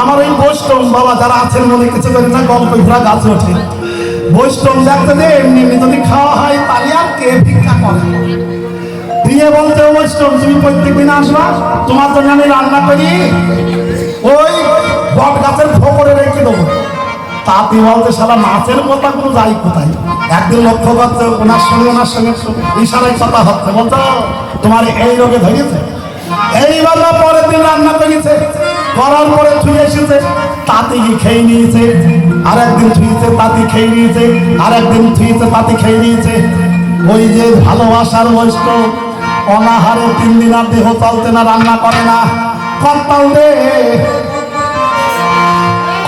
আমার ওই বৈষ্ণব বাবা যারা আছেন মনে কিছু করে না গল্প ঘোরা গাছে ওঠে। বৈষ্ণব দেখতে যে এমনি এমনি যদি খাওয়া হয়, তাহলে আর কে ভিক্ষা করে? দিয়ে বলতে বৈষ্ণব, তুমি প্রত্যেক দিন আসবা, তোমার জন্য আমি রান্না করি, ওই বট গাছের খবরে রেখে দেবো। তাতে বলতে সারা মাছের কথা কোনো যাই কোথায়? একদিন লক্ষ্য করতে ওনার সঙ্গে ওনার সঙ্গে ইশারায় কথা হচ্ছে। বলতো, তোমার এই রোগে ধরেছে? এইবার পরের দিন রান্না করেছে। করার পরে এসেছে, তাতে কি খেয়ে নিয়েছে? আর একদিন ছুঁয়েছে তাতে খেয়ে নিয়েছে আর একদিন ছুঁয়েছে তাতে খেয়ে নিয়েছে। ওই যে ভালোবাসার বৈষ্ণব, অনাহারে তিন দিন আর দেহ চলতে না, রান্না করে না। কর্তাল রে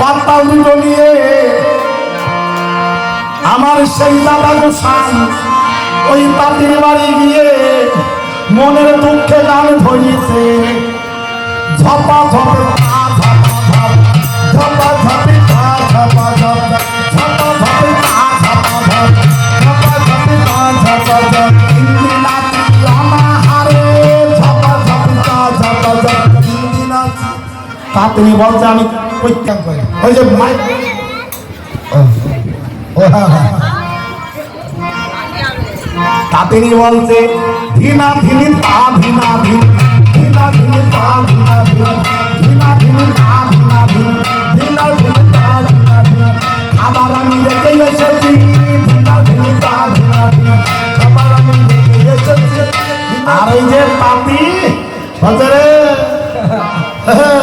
কর্তাল দুটো নিয়ে, আমার সেই দাদা গোসান ওই তাঁতির বাড়ি গিয়ে মনের দুঃখে গান ধরিয়েছে। ঝপা ঝপা তা তিনি বলছে আমি প্রত্যাগ করি। ওই যে মাইক তা তিনি বলছে ধীনা ধীনি তা ধীনা ধীন ধীনা ধীনি তা ধীনা ধীন ধীনা ধীনি তা ধীনা ধীন ধীনা ধীনি তা ধীনা ধীন আবার আমি রেখে এসেছি ধীনা ধীনি তা ধীনা ধীন আবার আমি রেখে এসেছি আর এই যে পাপি বলছে রে Uh-huh.